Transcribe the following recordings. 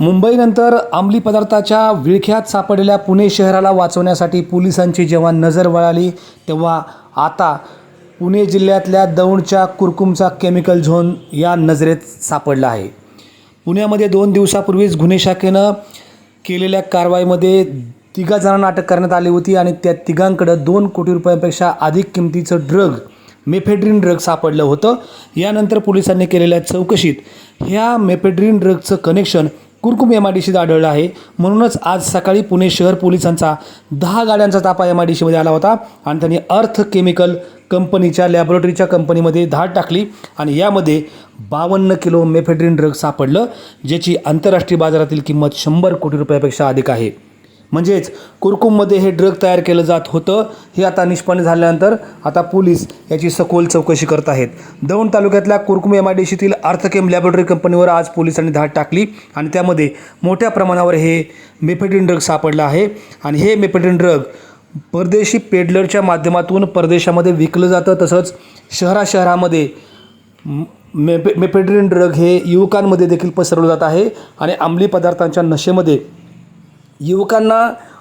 मुंबईनंतर अंमली पदार्थाच्या विळख्यात सापडलेल्या पुणे शहराला वाचवण्यासाठी पोलिसांची जेव्हा नजर वळाली तेव्हा आता पुणे जिल्ह्यातल्या दौंडच्या कुरकुमचा केमिकल झोन या नजरेत सापडला आहे. पुण्यामध्ये दोन दिवसापूर्वीच गुन्हे शाखेनं केलेल्या कारवाईमध्ये तिघा जणांना अटक करण्यात आली होती आणि त्या तिघांकडं दोन कोटी रुपयांपेक्षा अधिक किमतीचं ड्रग मेफेड्रिन ड्रग सापडलं होतं. यानंतर पोलिसांनी केलेल्या चौकशीत ह्या mephedrone ड्रगचं connection Kurkum M I D सीत आढळलं आहे. म्हणूनच आज सकाळी पुणे शहर पोलिसांचा दहा गाड्यांचा ताफा एम आय डी सीमध्ये आला होता आणि त्यांनी अर्थ केमिकल कंपनीच्या लॅबोरेटरीच्या कंपनीमध्ये धाड टाकली आणि यामध्ये बावन्न किलो मेफेड्रिन ड्रग सापडलं ज्याची आंतरराष्ट्रीय बाजारातील किंमत शंभर कोटी रुपयापेक्षा अधिक आहे. म्हणजेच कुरकुममध्ये हे ड्रग तयार केलं जात होतं. हे आता निष्पन्न झाल्यानंतर आता पोलीस याची सखोल चौकशी करत आहेत. दौंड तालुक्यातल्या कुरकुम एम आय डी सीतील अर्थकेम लॅबोरेटरी कंपनीवर आज पोलिसांनी धाड टाकली आणि त्यामध्ये मोठ्या प्रमाणावर हे मेफेड्रिन ड्रग सापडलं आहे. आणि हे मेफेड्रिन ड्रग परदेशी पेडलरच्या माध्यमातून परदेशामध्ये विकलं जातं. तसंच शहरा शहरामध्ये मेपे मेपेड्रिन ड्रग हे युवकांमध्ये देखील पसरवलं जात आहे. आणि अंमली पदार्थांच्या नशेमध्ये युवकांना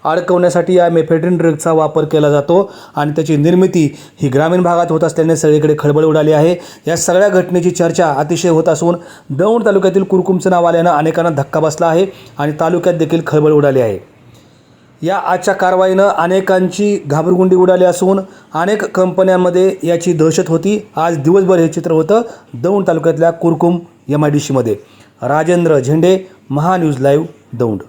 अडकवण्यासाठी या मेफेड्रिन ड्रगचा वापर केला जातो आणि त्याची निर्मिती ही ग्रामीण भागात होत असल्याने सगळीकडे खळबळ उडाली आहे. या सगळ्या घटनेची चर्चा अतिशय होत असून दौंड तालुक्यातील कुरकुमचं नाव आल्यानं अनेकांना धक्का बसला आहे आणि तालुक्यात देखील खळबळ उडाली आहे. या आजच्या कारवाईनं अनेकांची घाबरगुंडी उडाली असून अनेक कंपन्यांमध्ये याची दहशत होती. आज दिवसभर हे चित्र होतं दौंड तालुक्यातल्या कुरकुम एम आय डी सीमध्ये राजेंद्र झेंडे महान्यूज लाईव्ह दौंड.